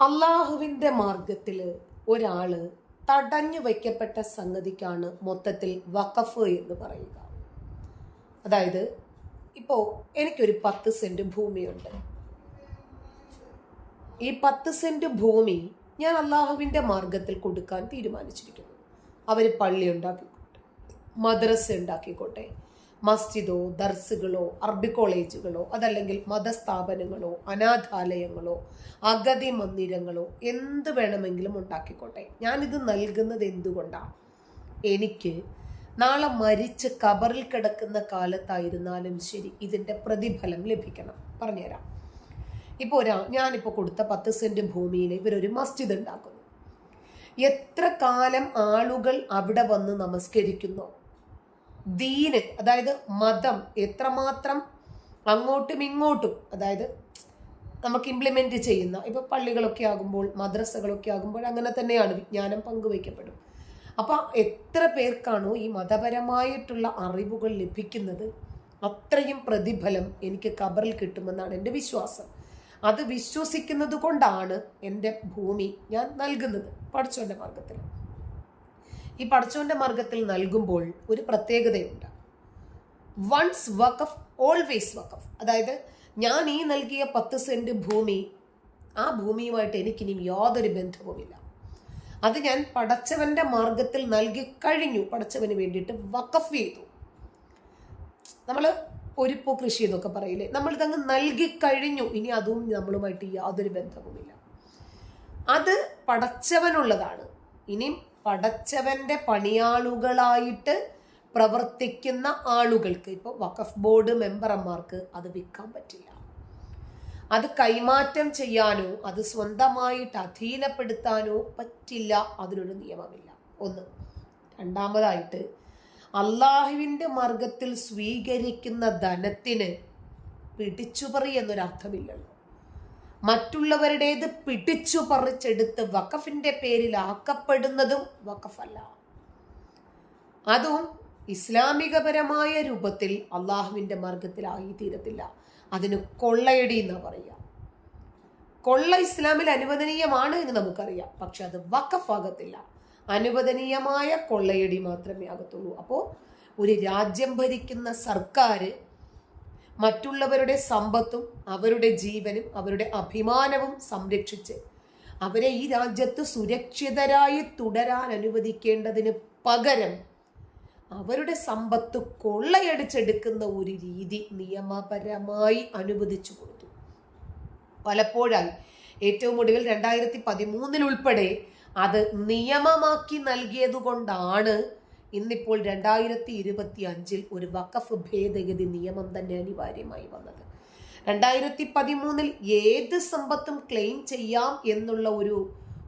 അള്ളാഹുവിന്റെ മാർഗത്തിൽ ഒരാൾ തടഞ്ഞു വയ്ക്കപ്പെട്ട സംഗതിക്കാണ് മൊത്തത്തിൽ വഖഫ് എന്ന് പറയുക. അതായത് ഇപ്പോ എനിക്കൊരു പത്ത് സെന്റ് ഭൂമിയുണ്ട്. ഈ പത്ത് സെന്റ് ഭൂമി ഞാൻ അള്ളാഹുവിന്റെ മാർഗത്തിൽ കൊടുക്കാൻ തീരുമാനിച്ചിരിക്കുന്നു. അവർ പള്ളി ഉണ്ടാക്കിക്കോട്ടെ മദ്രസ ഉണ്ടാക്കിക്കോട്ടെ മസ്ജിദോ ദർസുകളോ അറബി കോളേജുകളോ അതല്ലെങ്കിൽ മതസ്ഥാപനങ്ങളോ അനാഥാലയങ്ങളോ അഗതി മന്ദിരങ്ങളോ എന്ത് വേണമെങ്കിലും ഉണ്ടാക്കിക്കോട്ടെ. ഞാനിത് നൽകുന്നത് എന്തുകൊണ്ടാണ് എനിക്ക് നാളെ മരിച്ച് കബറിൽ കിടക്കുന്ന കാലത്തായിരുന്നാലും ശരി ഇതിന്റെ പ്രതിഫലം ലഭിക്കണം. പറഞ്ഞുതരാം. ഇപ്പോൾ ഒരാ ഞാനിപ്പോൾ കൊടുത്ത പത്ത് സെന്റ് ഭൂമിയിൽ ഇവരൊരു മസ്ജിദ് ഉണ്ടാക്കുന്നു. എത്ര കാലം ആളുകൾ അവിടെ വന്ന് നമസ്കരിക്കുന്നോ? ദീന് അതായത് മതം എത്രമാത്രം അങ്ങോട്ടും ഇങ്ങോട്ടും അതായത് നമുക്ക് ഇംപ്ലിമെന്റ് ചെയ്യുന്ന ഇപ്പോൾ പള്ളികളൊക്കെ ആകുമ്പോൾ മദ്രസകളൊക്കെ ആകുമ്പോൾ അങ്ങനെ തന്നെയാണ് വിജ്ഞാനം പങ്കുവയ്ക്കപ്പെടും. അപ്പോൾ എത്ര പേർക്കാണോ ഈ മതപരമായിട്ടുള്ള അറിവുകൾ ലഭിക്കുന്നത് അത്രയും പ്രതിഫലം എനിക്ക് കബറിൽ കിട്ടുമെന്നാണ് എന്റെ വിശ്വാസം. അത് വിശ്വസിക്കുന്നത് കൊണ്ടാണ് എന്റെ ഭൂമി ഞാൻ നൽകുന്നത് പഠിച്ചോന്റെ മാർഗത്തിൽ. ഈ പടച്ചോന്റെ മാർഗത്തിൽ നൽകുമ്പോൾ ഒരു പ്രത്യേകതയുണ്ട്. Once work of always work of അതായത് ഞാൻ ഈ നൽകിയ പത്ത് സെന്റ് ഭൂമി ആ ഭൂമിയുമായിട്ട് എനിക്കിനി യാതൊരു ബന്ധവുമില്ല. അത് ഞാൻ പടച്ചവന്റെ മാർഗത്തിൽ നൽകി കഴിഞ്ഞു. പടച്ചവന് വേണ്ടിയിട്ട് വക്കഫ് ചെയ്തു. നമ്മൾ പൊരിപ്പോ കൃഷി എന്നൊക്കെ പറയില്ലേ? നമ്മൾ ഇതങ്ങ് നൽകി കഴിഞ്ഞു. ഇനി അതും നമ്മളുമായിട്ട് യാതൊരു ബന്ധവുമില്ല. അത് പടച്ചവനുള്ളതാണ് ഇനിയും പടച്ചവന്റെ പണിയാളുകളായിട്ട് പ്രവർത്തിക്കുന്ന ആളുകൾക്ക് ഇപ്പോൾ വഖഫ് ബോർഡ് മെമ്പർമാർക്ക് അത് വിൽക്കാൻ പറ്റില്ല. അത് കൈമാറ്റം ചെയ്യാനോ അത് സ്വന്തമായിട്ട് അധീനപ്പെടുത്താനോ പറ്റില്ല അതിനൊരു നിയമമില്ല. ഒന്ന്. രണ്ടാമതായിട്ട് അള്ളാഹുവിന്റെ മാർഗത്തിൽ സ്വീകരിക്കുന്ന ധനത്തിന് പിടിച്ചുപറി എന്നൊരർത്ഥമില്ലല്ലോ. മറ്റുള്ളവരുടേത് പിടിച്ചു പറിച്ചെടുത്ത് വഖഫിന്റെ പേരിൽ ആക്കപ്പെടുന്നതും വഖഫല്ല. അതും ഇസ്ലാമികപരമായ രൂപത്തിൽ അള്ളാഹുവിന്റെ മാർഗത്തിലായി തീരത്തില്ല. അതിന് കൊള്ളയടി എന്ന് പറയുക. കൊള്ള ഇസ്ലാമിൽ അനുവദനീയമാണ് എന്ന് നമുക്കറിയാം. പക്ഷെ അത് വഖഫാകത്തില്ല. അനുവദനീയമായ കൊള്ളയടി മാത്രമേ ആകത്തുള്ളൂ. അപ്പോൾ ഒരു രാജ്യം ഭരിക്കുന്ന സർക്കാർ മറ്റുള്ളവരുടെ സമ്പത്തും അവരുടെ ജീവനും അവരുടെ അഭിമാനവും സംരക്ഷിച്ച് അവരെ ഈ രാജ്യത്ത് സുരക്ഷിതരായി തുടരാൻ അനുവദിക്കേണ്ടതിന് പകരം അവരുടെ സമ്പത്ത് കൊള്ളയടിച്ചെടുക്കുന്ന ഒരു രീതി നിയമപരമായി അനുവദിച്ചു കൊടുത്തു. പലപ്പോഴായി ഏറ്റവും ഒടുവിൽ രണ്ടായിരത്തി പതിമൂന്നിൽ ഉൾപ്പെടെ അത് നിയമമാക്കി നൽകിയതുകൊണ്ടാണ് ഇന്നിപ്പോൾ രണ്ടായിരത്തി ഇരുപത്തി അഞ്ചിൽ ഒരു വഖഫ് ഭേദഗതി നിയമം തന്നെ അനിവാര്യമായി വന്നത്. രണ്ടായിരത്തി പതിമൂന്നിൽ ഏത് സമ്പത്തും ക്ലെയിം ചെയ്യാം എന്നുള്ള ഒരു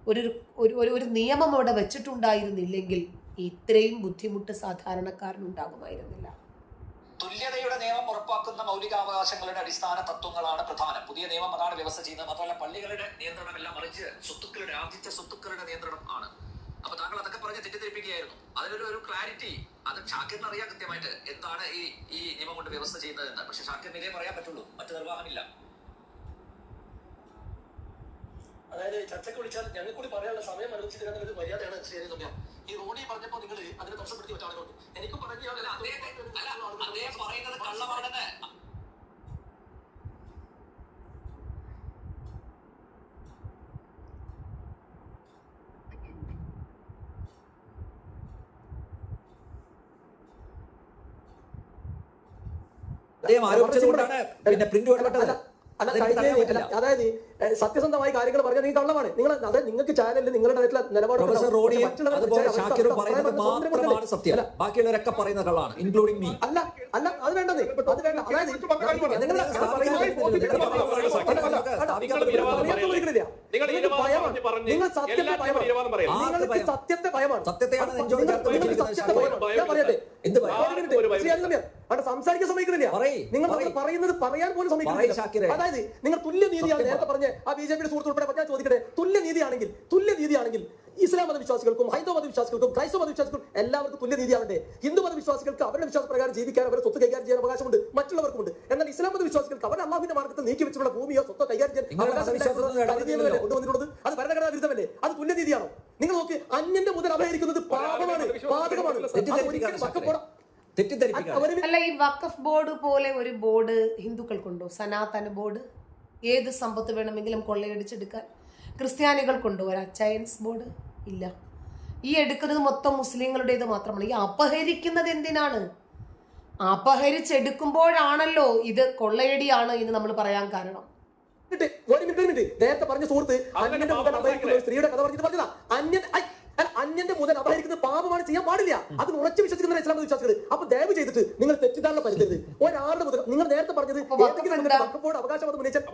ഒരു ഒരു നിയമം അവിടെ വെച്ചിട്ടുണ്ടായിരുന്നില്ലെങ്കിൽ ഇത്രയും ബുദ്ധിമുട്ട് സാധാരണക്കാരനുണ്ടാകുമായിരുന്നില്ല. തുല്യതയുടെ നിയമം ഉറപ്പാക്കുന്ന മൗലികാവകാശങ്ങളുടെ അടിസ്ഥാന തത്വങ്ങളാണ് പ്രധാനം. പുതിയ നിയമം അതാണ് വ്യവസ്ഥ ചെയ്യുന്നത്. മാത്രമല്ല പള്ളികളുടെ നിയന്ത്രണമെല്ലാം മറിച്ച് തെറ്റിദ്ധരിപ്പിക്കുകയായിരുന്നു. അതിലൊരു ഒരു ക്ലാരിറ്റി അത് ഷാക്കിറിന് അറിയാം കൃത്യമായിട്ട് എന്താണ് ഈ ഈ നിയമം കൊണ്ട് വ്യവസ്ഥ ചെയ്യുന്നത് എന്ന് പക്ഷെ ഷാക്കിറിന് പറയാൻ പറ്റുള്ളൂ. മറ്റു നിർവാഹമില്ല അതായത് ചർച്ചയ്ക്ക് വിളിച്ചാൽ ഞങ്ങൾ കൂടി പറയാനുള്ള സമയം അനുവദിച്ചു ഒരു മര്യാദയാണ് ശരി ഈ റോഡി പറഞ്ഞപ്പോൾ നിങ്ങൾ അതിനെ തടസ്സപ്പെടുത്തി എനിക്ക് എനിക്കും പറഞ്ഞു അല്ല അദ്ദേഹത്തെ അല്ല അദ്ദേഹം പറയുന്നത് കള്ളമാണെന്ന് അദ്ദേഹം പിന്നെ പ്രിന്റ് ഇടപെട്ടത് അതായത് സത്യസന്ധമായി കാര്യങ്ങൾ പറഞ്ഞാൽ നീ കള്ളമാണ്. നിങ്ങൾ അതായത് നിങ്ങൾക്ക് ചാനലിൽ നിങ്ങളുടെ നിലപാട് സത്യം. ബാക്കിയുള്ളവരൊക്കെ പറയുന്ന കള്ളാണ് ഇൻക്ലൂഡിംഗ് മീ അല്ല അല്ല അത് വേണ്ടത്. അത് വേണ്ട. അതായത് നിങ്ങൾ സത്യത്തെ ഭയമാണ്. നിങ്ങൾക്ക് സത്യത്തെ ഭയമാണ്. സത്യത്തെയാണ്. ഞാൻ പറയട്ടെ. അവിടെ സംസാരിക്കാൻ സമ്മതിക്കുന്നില്ല. നിങ്ങൾ പറയുന്നത് പറയാൻ പോലും സമ്മതിക്കുന്നില്ല. അതായത് നിങ്ങൾ തുല്യ നീതിയാണ് നേരത്തെ പറഞ്ഞ ആ ബി ജെ പിയുടെ സുഹൃത്ത് ഉൾപ്പെടെ ഞാൻ ചോദിക്കട്ടെ. തുല്യ നീതിയാണെങ്കിൽ തുല്യ നീതിയാണെങ്കിൽ ഇസ്ലാം മതവിശ്വാസികൾക്കും ഹൈന്ദവ മതവിശ്വാസികൾക്കും ക്രൈസ്തവ മതവിശ്വാസികൾക്കും എല്ലാവർക്കും തുല്യ നീതിയാവണ്ടേ ഹിന്ദു മതവിശ്വാസികൾക്ക് അവരുടെ വിശ്വാസപ്രകാരം ജീവിക്കാൻ അവരുടെ സ്വത്ത് കൈകാര്യം ചെയ്യാൻ അവകാശമുണ്ട്. മറ്റുള്ളവർക്കുണ്ട് എന്നാൽ ഇസ്ലാം മതവിശ്വാസികൾക്ക് അവർ അള്ളാഹുവിന്റെ മാർഗത്തിൽ നീക്കി വെച്ചിട്ടുള്ള ഭൂമിയോ സ്വത്തോ കൈകാര്യം ചെയ്യാൻ കൊണ്ടുവന്നിട്ടുള്ളത്. അത് ഭരണഘടനാ വിരുദ്ധമല്ലേ അത് തുല്യ നീതിയാണോ നിങ്ങൾ നോക്ക് അന്യന്റെ മുതൽ അപഹരിക്കുന്നത് പാപമാണ് പാതകമാണ് അല്ല ഈ വഖഫ് ബോർഡ് പോലെ ഒരു ബോർഡ് ഹിന്ദുക്കൾക്കുണ്ടോ? സനാതന ബോർഡ്? ഏത് സമ്പത്ത് വേണമെങ്കിലും കൊള്ളയടിച്ചെടുക്കാൻ ക്രിസ്ത്യാനികൾക്കുണ്ടോ ഒരു അച്ചയൻസ് ബോർഡ്? ഇല്ല. ഈ എടുക്കുന്നത് മൊത്തം മുസ്ലിങ്ങളുടേത് മാത്രമാണ്. ഈ അപഹരിക്കുന്നത് എന്തിനാണ്? അപഹരിച്ചെടുക്കുമ്പോഴാണല്ലോ ഇത് കൊള്ളയടിയാണ് എന്ന് നമ്മൾ പറയാൻ കാരണം. ഒരു മിനിറ്റ് ഒരു മിനിറ്റ്. നേരത്തെ പറഞ്ഞ സുഹൃത്ത് സ്ത്രീയുടെ കഥ പറഞ്ഞിട്ട് പറഞ്ഞതാ. അല്ല, അന്യന്റെ മുതൽ അപഹരിക്കുന്നത് പാപമാണ് ചെയ്യാൻ പാടില്ല. അത് ഉറച്ചു വിശ്വസിക്കുന്ന ഇസ്ലാം വിശ്വാസികൾ അപ്പൊ ദയവ് ചെയ്തിട്ട് നിങ്ങൾ തെറ്റിദ്ധാരണ പരുത്തരുത്. ഒരാളുടെ മുതൽ നിങ്ങൾ നേരത്തെ പറഞ്ഞത്? വക്കപ്പോട് അവകാശവാദം ഉന്നയിച്ചാൽ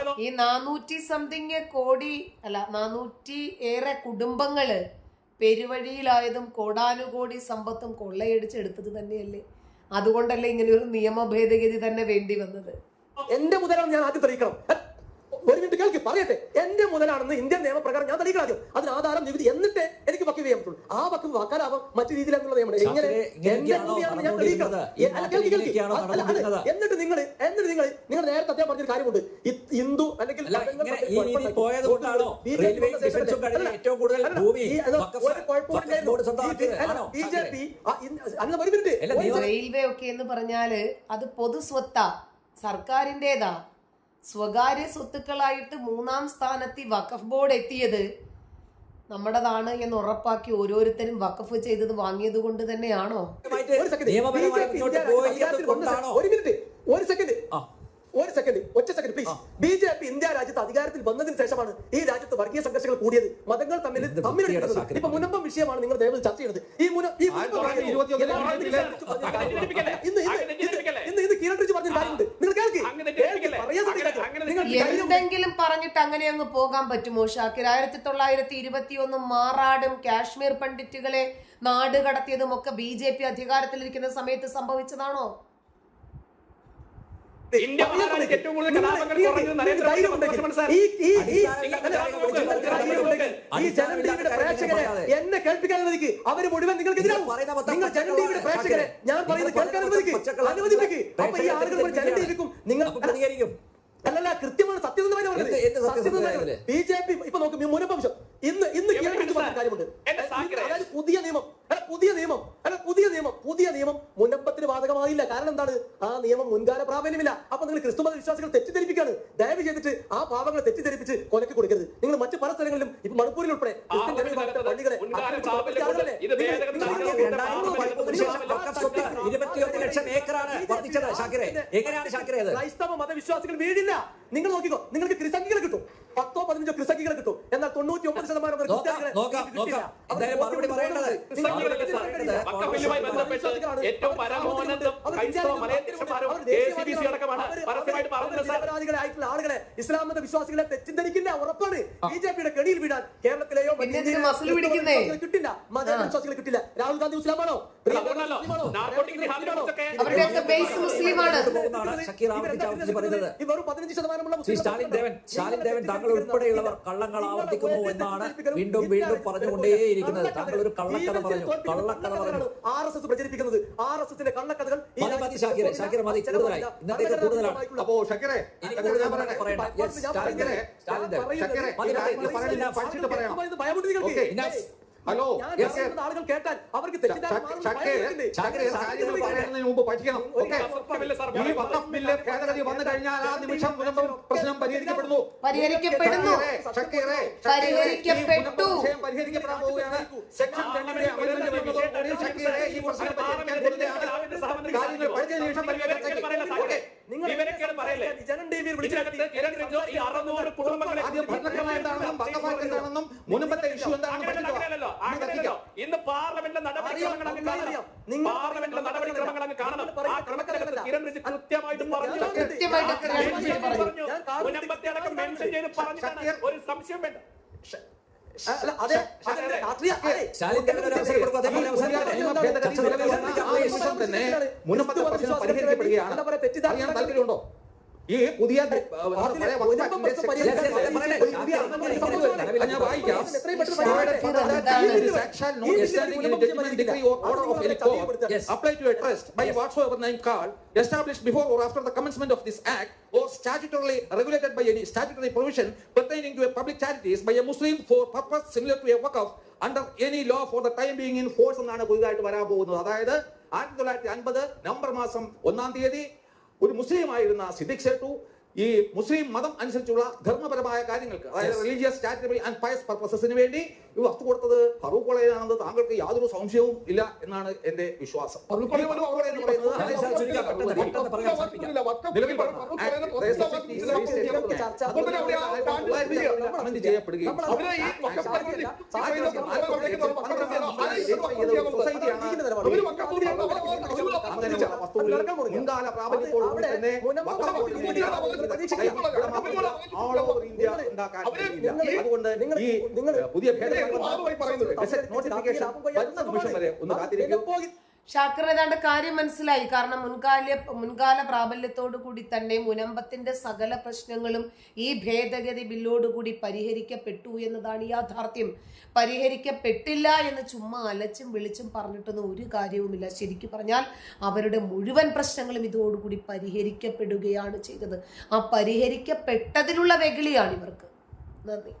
അത് ഈ നാനൂറ്റി സംതിങ് കോടി അല്ല നാനൂറ്റി ഏറെ കുടുംബങ്ങൾ പെരുവഴിയിലായതും കോടാനുകോടി സമ്പത്തും കൊള്ളയടിച്ചെടുത്തത് തന്നെയല്ലേ? അതുകൊണ്ടല്ലേ ഇങ്ങനെ ഒരു നിയമ ഭേദഗതി തന്നെ വേണ്ടി വന്നത്. എന്റെ മുതലാണ് ഞാൻ ആദ്യം തെളിയിക്കണം എ, ഒരു മിനിറ്റ് കേൾക്ക് പറയട്ടെ എന്റെ മുതലാണെന്ന് ഇന്ത്യൻ നിയമപ്രകാരം ഞാൻ തെളിയിക്കണം ആദ്യം അതിന് ആധാരം നികുതി എന്നിട്ട് എനിക്ക് വക്കീൽ ചെയ്യാൻ പറ്റുള്ളൂ. ആ വക്കീൽ വാക്കാലാവും മറ്റു രീതിയിലെന്നുള്ള നിയമം. എങ്ങനെ? എന്റെ ഞാൻ തെളിയിക്കണം? എന്നിട്ട് നിങ്ങൾ എന്നിട്ട് നിങ്ങൾ നിങ്ങൾ നേരത്തെ അദ്ദേഹം പറഞ്ഞൊരു കാര്യമുണ്ട്. ഹിന്ദു അല്ലെങ്കിൽ ബി ജെ പി റെയിൽവേ ഒക്കെ എന്ന് പറഞ്ഞാൽ അത് പൊതു സ്വത്താ സർക്കാരിന്റെതാ സ്വകാര്യ സ്വത്തുക്കളായിട്ട് മൂന്നാം സ്ഥാനത്ത് ഈ വഖഫ് ബോർഡ് എത്തിയത് നമ്മുടേതാണ് എന്ന് ഉറപ്പാക്കി ഓരോരുത്തരും വഖഫ് ചെയ്തത് വാങ്ങിയത് കൊണ്ട് തന്നെയാണോ? ഒരു സെക്കൻഡ്. ഒരു സെക്കൻഡ് ഒറ്റ second please B J P India രാജ്യത്ത് അധികാരത്തിൽ വന്നതിന് ശേഷമാണ് ഈ രാജ്യത്ത് വർഗീയ സംഘർഷങ്ങൾ കൂടിയത്. മതങ്ങൾ തമ്മിൽ തമ്മിൽ. ഇപ്പൊ മുനമ്പം വിഷയമാണ് നിങ്ങൾ ദയവ് ചർച്ച ചെയ്യുന്നത് ഈ? ഇന്ന്? ഇന്ന് ഇന്ന് കിരൺ റിജു പറഞ്ഞ കാര്യമുണ്ട്. നിങ്ങൾ എന്തെങ്കിലും പറഞ്ഞിട്ട് അങ്ങനെ അങ്ങ് പോകാൻ പറ്റുമോ ഷാക്കിർ? ആയിരത്തി തൊള്ളായിരത്തി ഇരുപത്തി ഒന്ന് മാറാടും കാശ്മീർ പണ്ഡിറ്റുകളെ നാട് കടത്തിയതും ഒക്കെ ബി ജെ പി അധികാരത്തിലിരിക്കുന്ന സമയത്ത് സംഭവിച്ചതാണോ? പ്രേക്ഷകരെ എന്നെ കേൾപ്പിക്കാൻ അനുവദിക്ക് അവർ മുഴുവൻ നിങ്ങൾക്ക് നിങ്ങൾ ജനം ടിവിയുടെ പ്രേക്ഷകരെ ഞാൻ പറയുന്നത് കേൾക്കാൻ അനുവദിക്ക് അനുവദിക്ക് അപ്പൊ ഈ ആളുകൾ ജനം ടിവിക്കും നിങ്ങൾ പ്രതികരിക്കും അല്ലല്ല കൃത്യമാണ് സത്യസന്ധമായി ഇതിൽ? ബി ജെ പി ഇപ്പൊ നോക്ക് മുനപ്പംശം ഇന്ന് ഇന്ന് കേൾക്കുന്ന കാര്യമുണ്ട്. അതായത് പുതിയ നിയമം അല്ല പുതിയ നിയമം അല്ല പുതിയ നിയമം പുതിയ നിയമം മുനമ്പത്തിന് ബാധകമായില്ല കാരണം എന്താണ്? ആ നിയമം മുൻകാല പ്രാബല്യമില്ല അപ്പൊ നിങ്ങൾ ക്രിസ്തുമത വിശ്വാസികൾ തെറ്റിദ്ധരിപ്പിക്കാണ് ദയവ് ചെയ്തിട്ട് ആ പാവങ്ങളെ തെറ്റിദ്ധരിപ്പിച്ച് കൊലക്ക് കൊടുക്കരുത്. നിങ്ങൾ മറ്റ് പല സ്ഥലങ്ങളിലും ഇപ്പൊ മണിപ്പൂരിൽ ഉൾപ്പെടെ പള്ളികളെ ഇരുപത്തിയൊന്ന് ലക്ഷം ഏക്കറാണ് വർദ്ധിച്ചത് ഷാക്കിറെ എങ്ങനെയാണ് ഷാക്കിറെ ക്രൈസ്തവ മതവിശ്വാസികൾ വീഴില്ല. നിങ്ങൾ നോക്കിക്കോ നിങ്ങൾക്ക് ക്രിസംഖികളെ കിട്ടും. പത്തോ പതിനഞ്ചോ ക്രിസംഖികളെ കിട്ടും. എന്നാൽ തൊണ്ണൂറ്റി ഒമ്പത് ശതമാനം. നിരപരാധികളായിട്ടുള്ള ആളുകളെ ഇസ്ലാം മത വിശ്വാസികളെ തെറ്റിദ്ധരിക്കില്ല ഉറപ്പാണ്. ബി ജെ പിയുടെ കെണിയിൽ വീടാൻ കേരളത്തിലെയോ കിട്ടില്ല. മത വിശ്വാസികളെ കിട്ടില്ല. രാഹുൽ ഗാന്ധി മുസ്ലിമാണോ? ഇവർ പതിനഞ്ച് ശതമാനമുള്ള സ്റ്റാലിൻ ദേവൻ സ്റ്റാലിൻ ദേവൻ താങ്കൾ ഉൾപ്പെടെയുള്ളവർ കള്ളങ്ങൾ ആവർത്തിക്കുന്നു എന്നാണ് വീണ്ടും വീണ്ടും പറഞ്ഞുകൊണ്ടേയിരിക്കുന്നത്. താങ്കൾ ഒരു കള്ളക്കഥ പറഞ്ഞു. കള്ളക്കഥ പറഞ്ഞു. ആർ എസ് എസ് പ്രചരിപ്പിക്കുന്നത്. ആർ എസ് എസിന്റെ കള്ളക്കഥകൾ മതി, മതി, രാജ്യത്ത് ഷാക്കിറെ, ഷാക്കിറെ, മതി, കൂടുതലായി. ഇന്നത്തേക്ക് കൂടുതലാണ്. അപ്പോ പറയണ്ട. ഹലോ ആളുകൾ കേട്ടാൽ അവർക്ക് പറയുന്നതിന് മുമ്പ് പഠിക്കണം ഓക്കെ. ഈ വഖഫ് ബില്ല് ഭേദഗതി വന്നു കഴിഞ്ഞാൽ ആ നിമിഷം പ്രശ്നം പരിഹരിക്കപ്പെടുന്നു. പരിഹരിക്കപ്പെടുന്നു. പരിഹരിക്കപ്പെട്ടു. പരിഹരിക്കപ്പെടാൻ പോവുകയാണ്. സെക്ഷൻ രണ്ടിന്റെ ഈ പ്രശ്നം കാര്യങ്ങൾ പഠിച്ചതിന് ശേഷം നിങ്ങൾ ജനം ടിവിയിൽ ആദ്യം ഭരണഘടന എന്താണെന്നും വഖഫ് എന്താണെന്നും പാർലമെന്റിലെ നടപടിക്രമങ്ങൾ പാർലമെന്റിലെ നടപടിക്രമങ്ങൾ അങ്ങ് കാണണം ആ ക്രമത്തിനകത്ത് കിരൺ റിജിജു കൃത്യമായിട്ട് പറഞ്ഞു മുനമ്പത്തെ അടക്കം മെൻഷൻ ചെയ്ത് പറഞ്ഞിട്ടാണ് ഒരു സംശയം വേണ്ട പ്രശ്നം പരിഹരിക്കപ്പെടുകയാണ് താല്പര്യമുണ്ടോ ഈ പുതിയ apply to a trust by whatsoever name called, established before or after the commencement of this act, or statutorily regulated by any statutory provision pertaining to a public charities by a Muslim for purpose similar to a wakaf under any law for the time being in force എന്നാണ് പുതിയതായിട്ട് വരാൻ പോകുന്നത് അതായത് ആയിരത്തി തൊള്ളായിരത്തി അൻപത് November മാസം ഒന്നാം തീയതി ഒരു മുസ്ലിം ആയിരുന്ന സിദ്ദിഖ് സേട്ടു ഈ മുസ്ലിം മതം അനുസരിച്ചുള്ള ധർമ്മപരമായ കാര്യങ്ങൾക്ക് അതായത് റിലീജിയസ് ചാരിറ്റബിൾ ആൻഡ് പയസ് പർപ്പസസിന് വേണ്ടി ഈ വസ്തു കൊടുത്തത് ഫറൂഖ് കോളേജിലാണെന്ന് താങ്കൾക്ക് യാതൊരു സംശയവും ഇല്ല എന്നാണ് എന്റെ വിശ്വാസം ചെയ്യപ്പെടുകയും നമ്മൾ അവരെ ഈ വക്കഫ് പദ്ധതി അങ്ങനെയുള്ള വസ്തുവിൽ മുൻകാല പ്രാബല്യത്തോടുകൂടി തന്നെ ഉണ്ടാക്കാൻ കഴിയില്ല. അതുകൊണ്ട് ഈ പുതിയ ഭേദഗതി നോട്ടിഫിക്കേഷൻ വരുന്ന നിമിഷം വരെ ഒന്ന് കാത്തിരിക്കൂ. ഷാക്കർ ഏതാണ്ട് കാര്യം മനസ്സിലായി. കാരണം മുൻകാല മുൻകാല പ്രാബല്യത്തോടു കൂടി തന്നെ മുനമ്പത്തിന്റെ സകല പ്രശ്നങ്ങളും ഈ ഭേദഗതി ബില്ലോടുകൂടി പരിഹരിക്കപ്പെട്ടു എന്നതാണ് യാഥാർത്ഥ്യം. പരിഹരിക്കപ്പെട്ടില്ല എന്ന് ചുമ്മാ അലച്ചും വിളിച്ചും പറഞ്ഞിട്ടൊന്നും ഒരു കാര്യവുമില്ല. ശരിക്കും പറഞ്ഞാൽ അവരുടെ മുഴുവൻ പ്രശ്നങ്ങളും ഇതോടുകൂടി പരിഹരിക്കപ്പെടുകയാണ് ചെയ്തത്. ആ പരിഹരിക്കപ്പെട്ടതിലുള്ള വെകിളിയാണ് ഇവർക്ക്. നന്ദി.